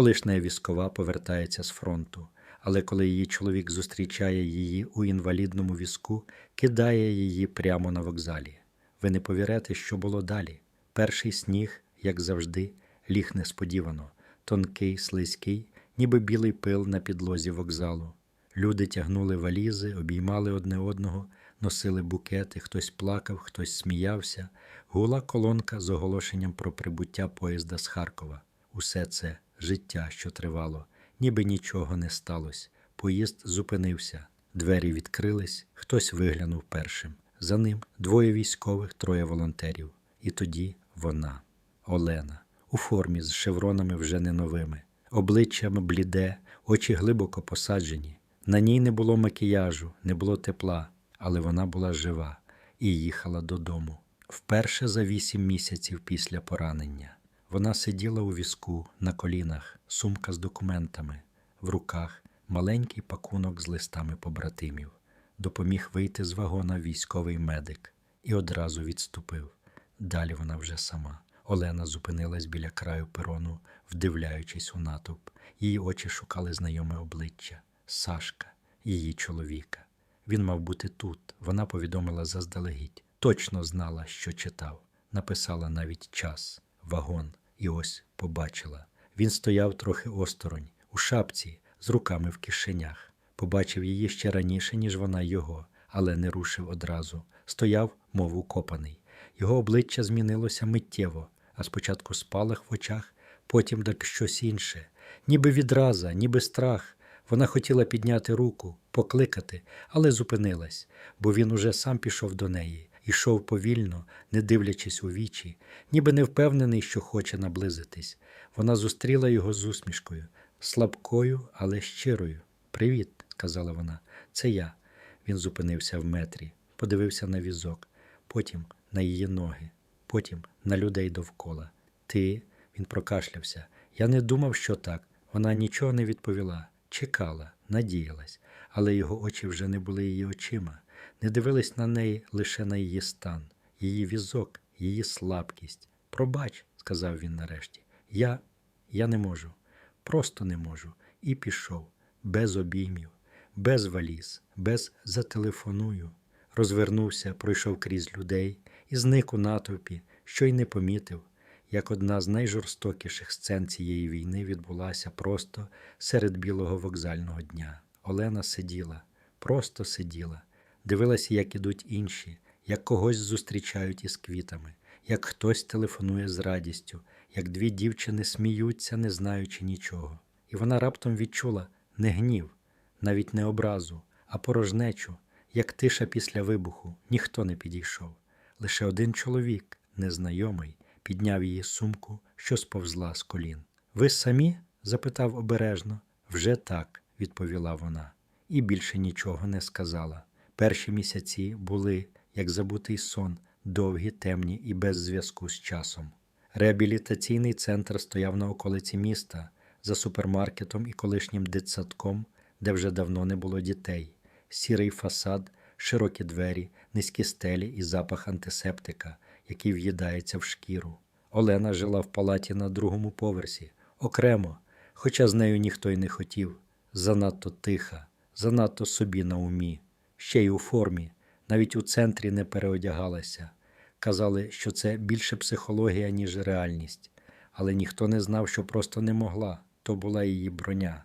Колишня військова повертається з фронту, але коли її чоловік зустрічає її у інвалідному візку, кидає її прямо на вокзалі. Ви не повірите, що було далі. Перший сніг, як завжди, ліг несподівано, тонкий, слизький, ніби білий пил на підлозі вокзалу. Люди тягнули валізи, обіймали одне одного, носили букети, хтось плакав, хтось сміявся. Гула колонка з оголошенням про прибуття поїзда з Харкова. Усе це життя, що тривало, ніби нічого не сталося. Поїзд зупинився, двері відкрились, хтось виглянув першим. За ним двоє військових, троє волонтерів. І тоді вона, Олена, у формі з шевронами вже не новими, обличчям бліде, очі глибоко посаджені. На ній не було макіяжу, не було тепла, але вона була жива і їхала додому. Вперше за вісім місяців після поранення. Вона сиділа у візку на колінах, сумка з документами, в руках маленький пакунок з листами побратимів. Допоміг вийти з вагона військовий медик і одразу відступив. Далі вона вже сама. Олена зупинилась біля краю перону, вдивляючись у натовп. Її очі шукали знайоме обличчя Сашка, її чоловіка. Він мав бути тут. Вона повідомила заздалегідь. Точно знала, що читав. Написала навіть час, вагон, і ось побачила. Він стояв трохи осторонь, у шапці, з руками в кишенях. Побачив її ще раніше, ніж вона його, але не рушив одразу. Стояв, мов укопаний. Його обличчя змінилося миттєво, а спочатку спалах в очах, потім так щось інше, ніби відраза, ніби страх. Вона хотіла підняти руку, покликати, але зупинилась, бо він уже сам пішов до неї, ішов повільно, не дивлячись у вічі, ніби не впевнений, що хоче наблизитись. Вона зустріла його з усмішкою, слабкою, але щирою. Привіт, сказала вона. Це я. Він зупинився в метрі, подивився на візок, потім на її ноги, потім на людей довкола. Ти, він прокашлявся. Я не думав, що так. Вона нічого не відповіла, чекала, надіялась, але його очі вже не були її очима, не дивились на неї лише на її стан, її візок, її слабкість. Пробач, сказав він нарешті. Я, я не можу, просто не можу. І пішов, без обіймів, без валіз, без зателефоную. Розвернувся, пройшов крізь людей і зник у натовпі, що й не помітив, як одна з найжорстокіших сцен цієї війни відбулася просто серед білого вокзального дня. Олена сиділа, просто сиділа, дивилася, як ідуть інші, як когось зустрічають із квітами, як хтось телефонує з радістю, як дві дівчини сміються, не знаючи нічого. І вона раптом відчула не гнів, навіть не образу, а порожнечу, як тиша після вибуху, ніхто не підійшов. Лише один чоловік, незнайомий, підняв її сумку, що сповзла з колін. Ви самі? запитав обережно. Вже так, відповіла вона, і більше нічого не сказала. Перші місяці були, як забутий сон, довгі, темні і без зв'язку з часом. Реабілітаційний центр стояв на околиці міста за супермаркетом і колишнім дитсадком, де вже давно не було дітей, сірий фасад, широкі двері, низькі стелі і запах антисептика, який в'їдається в шкіру. Олена жила в палаті на другому поверсі, окремо, хоча з нею ніхто й не хотів. Занадто тиха, занадто собі на умі, ще й у формі, навіть у центрі не переодягалася. Казали, що це більше психологія, ніж реальність, але ніхто не знав, що просто не могла. То була її броня.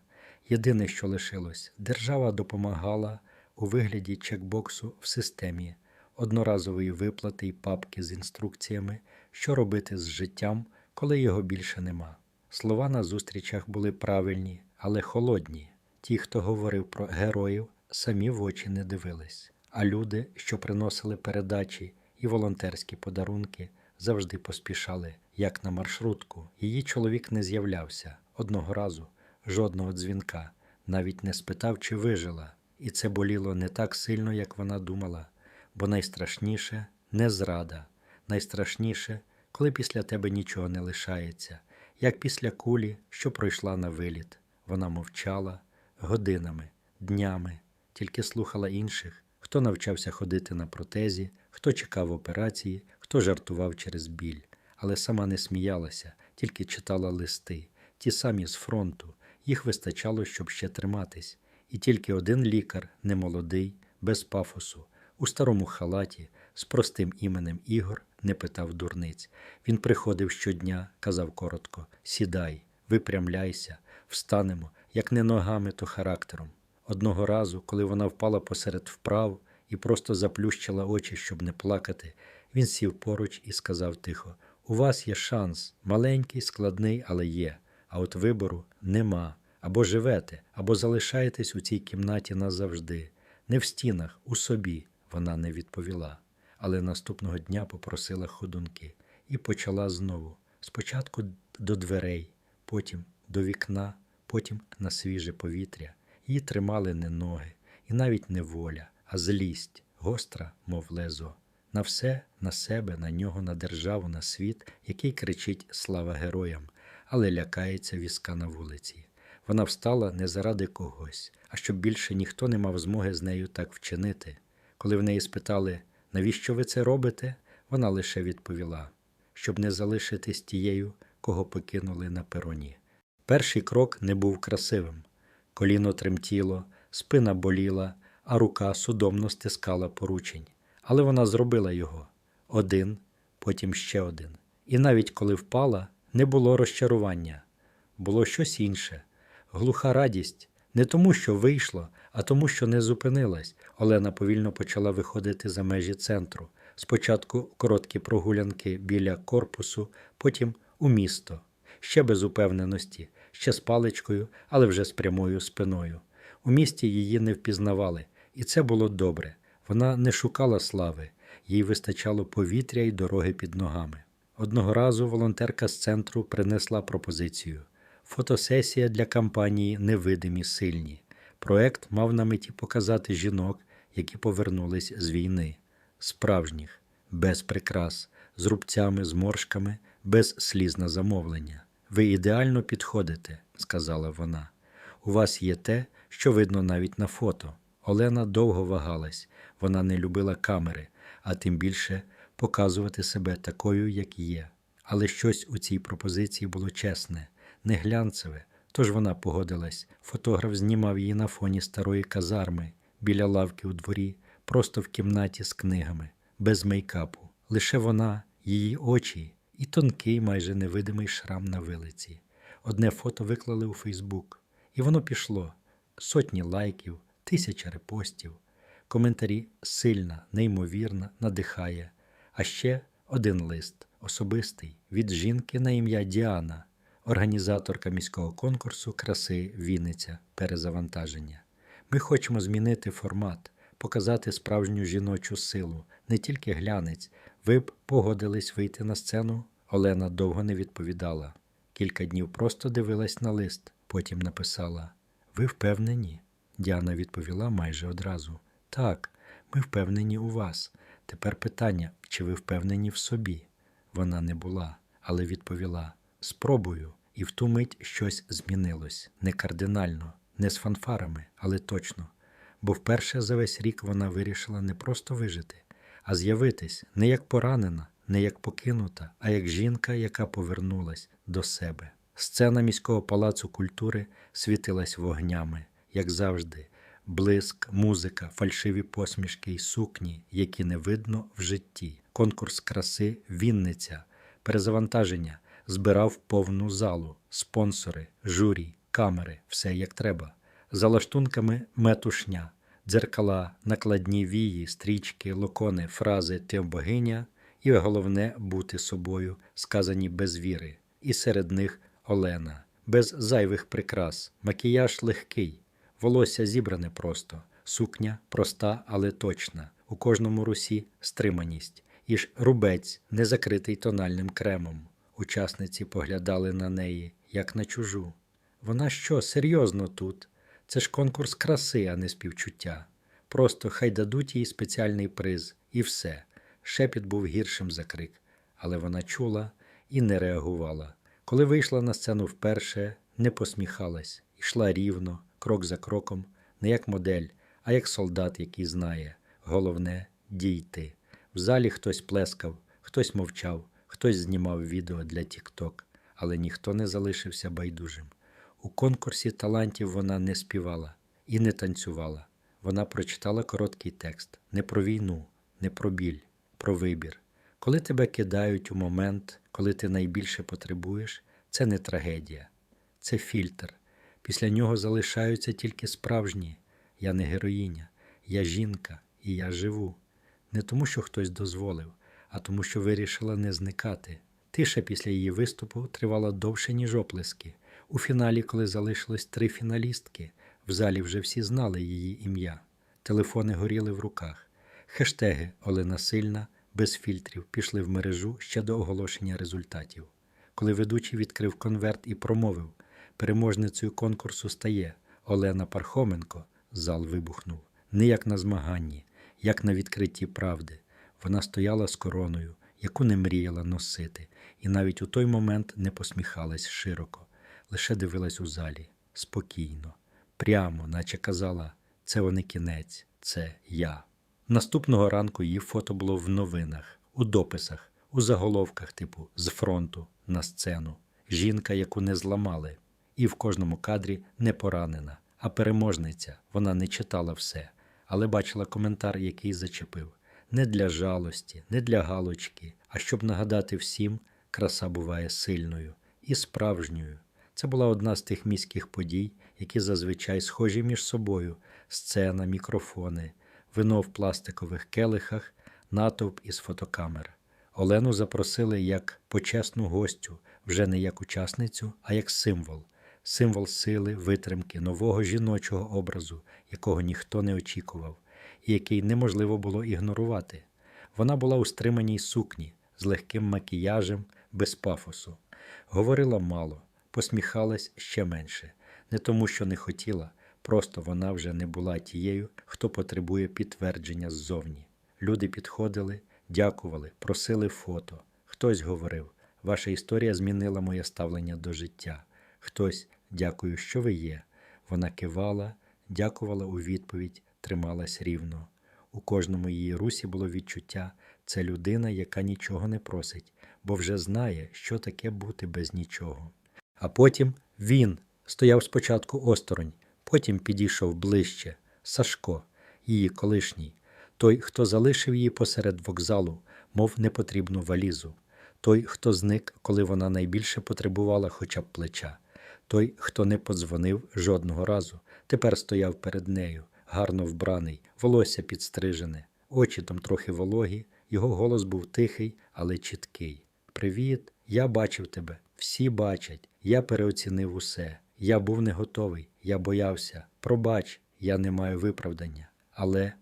Єдине, що лишилось, держава допомагала у вигляді чекбоксу в системі, одноразової виплати й папки з інструкціями, що робити з життям, коли його більше нема. Слова на зустрічах були правильні, але холодні. Ті, хто говорив про героїв, самі в очі не дивились. А люди, що приносили передачі і волонтерські подарунки, завжди поспішали, як на маршрутку. Її чоловік не з'являвся одного разу, жодного дзвінка, навіть не спитав, чи вижила. І це боліло не так сильно, як вона думала, бо найстрашніше не зрада, найстрашніше, коли після тебе нічого не лишається, як після кулі, що пройшла на виліт. Вона мовчала годинами, днями, тільки слухала інших, хто навчався ходити на протезі, хто чекав операції, хто жартував через біль, але сама не сміялася, тільки читала листи, ті самі з фронту. Їх вистачало, щоб ще триматись. І тільки один лікар, немолодий, без пафосу, у старому халаті, з простим іменем Ігор, не питав дурниць. Він приходив щодня, казав коротко: сідай, випрямляйся, встанемо, як не ногами, то характером. Одного разу, коли вона впала посеред вправ і просто заплющила очі, щоб не плакати, він сів поруч і сказав тихо: У вас є шанс, маленький, складний, але є. А от вибору нема. Або живете, або залишаєтесь у цій кімнаті назавжди. Не в стінах, у собі, вона не відповіла. Але наступного дня попросила ходунки і почала знову. Спочатку до дверей, потім до вікна, потім на свіже повітря. Її тримали не ноги, і навіть не воля, а злість, гостра, мов лезо. На все, на себе, на нього, на державу, на світ, який кричить слава героям, але лякається візка на вулиці. Вона встала не заради когось, а щоб більше ніхто не мав змоги з нею так вчинити. Коли в неї спитали, навіщо ви це робите, вона лише відповіла, щоб не залишитись тією, кого покинули на пероні. Перший крок не був красивим. Коліно тремтіло, спина боліла, а рука судомно стискала поручень. Але вона зробила його один, потім ще один. І навіть коли впала, не було розчарування, було щось інше глуха радість не тому, що вийшло, а тому, що не зупинилась. Олена повільно почала виходити за межі центру. Спочатку короткі прогулянки біля корпусу, потім у місто, ще без упевненості, ще з паличкою, але вже з прямою спиною. У місті її не впізнавали, і це було добре. Вона не шукала слави, їй вистачало повітря і дороги під ногами. Одного разу волонтерка з центру принесла пропозицію. Фотосесія для кампанії Невидимі сильні. Проект мав на меті показати жінок, які повернулись з війни, справжніх, без прикрас, з рубцями, зморшками, без сліз на замовлення. Ви ідеально підходите, сказала вона. У вас є те, що видно навіть на фото. Олена довго вагалась, вона не любила камери, а тим більше показувати себе такою, як є. Але щось у цій пропозиції було чесне не глянцеве, тож вона погодилась. Фотограф знімав її на фоні старої казарми, біля лавки у дворі, просто в кімнаті з книгами, без мейкапу. Лише вона, її очі і тонкий, майже невидимий шрам на вилиці. Одне фото виклали у Фейсбук, і воно пішло. Сотні лайків, тисяча репостів. Коментарі сильна, неймовірна, надихає. А ще один лист, особистий, від жінки на ім'я Діана організаторка міського конкурсу краси Вінниця перезавантаження. Ми хочемо змінити формат, показати справжню жіночу силу, не тільки глянець. Ви б погодились вийти на сцену? Олена довго не відповідала. Кілька днів просто дивилась на лист, потім написала: Ви впевнені? Діана відповіла майже одразу. Так, ми впевнені у вас. Тепер питання, чи ви впевнені в собі? Вона не була, але відповіла: Спробую. І в ту мить щось змінилось не кардинально, не з фанфарами, але точно. Бо вперше за весь рік вона вирішила не просто вижити, а з'явитись не як поранена, не як покинута, а як жінка, яка повернулась до себе. Сцена міського палацу культури світилась вогнями, як завжди, блиск, музика, фальшиві посмішки й сукні, які не видно в житті. Конкурс краси Вінниця, перезавантаження збирав повну залу, спонсори, журі, камери, все як треба. За лаштунками метушня, дзеркала, накладні вії, стрічки, локони, фрази ти богиня, і головне бути собою, сказані без віри, і серед них Олена, без зайвих прикрас, макіяж легкий, волосся зібране просто, сукня проста, але точна. У кожному русі стриманість, і ж рубець не закритий тональним кремом. Учасниці поглядали на неї, як на чужу. Вона що, серйозно тут? Це ж конкурс краси, а не співчуття. Просто хай дадуть їй спеціальний приз, і все. Шепіт був гіршим за крик, але вона чула і не реагувала. Коли вийшла на сцену вперше, не посміхалась, йшла рівно, крок за кроком, не як модель, а як солдат, який знає. Головне дійти. В залі хтось плескав, хтось мовчав. Хтось знімав відео для TikTok, але ніхто не залишився байдужим. У конкурсі талантів вона не співала і не танцювала. Вона прочитала короткий текст не про війну, не про біль, про вибір. Коли тебе кидають у момент, коли ти найбільше потребуєш, це не трагедія, це фільтр. Після нього залишаються тільки справжні. Я не героїня, я жінка і я живу. Не тому, що хтось дозволив, а тому, що вирішила не зникати. Тиша після її виступу тривала довше, ніж оплески. У фіналі, коли залишилось три фіналістки, в залі вже всі знали її ім'я. Телефони горіли в руках. Хештеги Олена Сильна без фільтрів пішли в мережу ще до оголошення результатів. Коли ведучий відкрив конверт і промовив переможницею конкурсу стає Олена Пархоменко, зал вибухнув. Не як на змаганні, як на відкритті правди. Вона стояла з короною, яку не мріяла носити, і навіть у той момент не посміхалась широко, лише дивилась у залі спокійно, прямо, наче казала: це вони кінець, це я. Наступного ранку її фото було в новинах, у дописах, у заголовках, типу з фронту на сцену. Жінка, яку не зламали, і в кожному кадрі не поранена, а переможниця. Вона не читала все, але бачила коментар, який зачепив. Не для жалості, не для галочки, а щоб нагадати всім, краса буває сильною і справжньою. Це була одна з тих міських подій, які зазвичай схожі між собою: сцена, мікрофони, вино в пластикових келихах, натовп із фотокамер. Олену запросили як почесну гостю, вже не як учасницю, а як символ, символ сили, витримки, нового жіночого образу, якого ніхто не очікував, і який неможливо було ігнорувати. Вона була у стриманій сукні, з легким макіяжем, без пафосу. Говорила мало, посміхалась ще менше, не тому, що не хотіла, просто вона вже не була тією, хто потребує підтвердження ззовні. Люди підходили, дякували, просили фото. Хтось говорив, ваша історія змінила моє ставлення до життя. Хтось, дякую, що ви є. Вона кивала, дякувала у відповідь, трималась рівно. У кожному її русі було відчуття це людина, яка нічого не просить, бо вже знає, що таке бути без нічого. А потім він стояв спочатку осторонь, потім підійшов ближче Сашко, її колишній, той, хто залишив її посеред вокзалу, мов непотрібну валізу, той, хто зник, коли вона найбільше потребувала хоча б плеча, той, хто не подзвонив жодного разу, тепер стояв перед нею, гарно вбраний, волосся підстрижене, очі там трохи вологі, його голос був тихий, але чіткий. Привіт, я бачив тебе. Всі бачать. Я переоцінив усе. Я був не готовий, я боявся. Пробач, я не маю виправдання. Але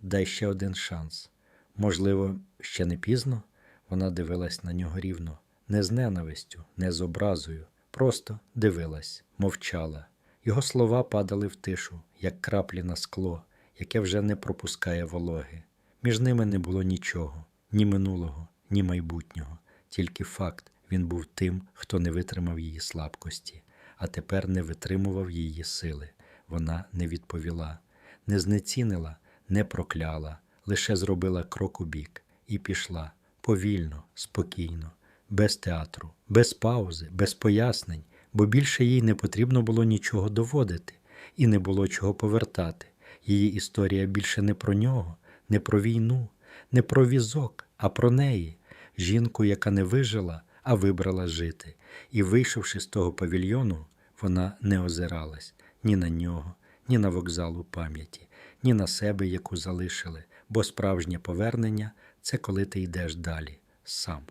дай ще один шанс. Можливо, ще не пізно? Вона дивилась на нього рівно, не з ненавистю, не з образою, просто дивилась, мовчала. Його слова падали в тишу, як краплі на скло, яке вже не пропускає вологи. Між ними не було нічого, ні минулого, ні майбутнього, тільки факт він був тим, хто не витримав її слабкості, а тепер не витримував її сили. Вона не відповіла, не знецінила, не прокляла, лише зробила крок у бік і пішла повільно, спокійно, без театру, без паузи, без пояснень, бо більше їй не потрібно було нічого доводити і не було чого повертати. Її історія більше не про нього, не про війну, не про візок, а про неї, жінку, яка не вижила, а вибрала жити. І, вийшовши з того павільйону, вона не озиралась ні на нього, ні на вокзал у пам'яті, ні на себе, яку залишили, бо справжнє повернення це коли ти йдеш далі сам.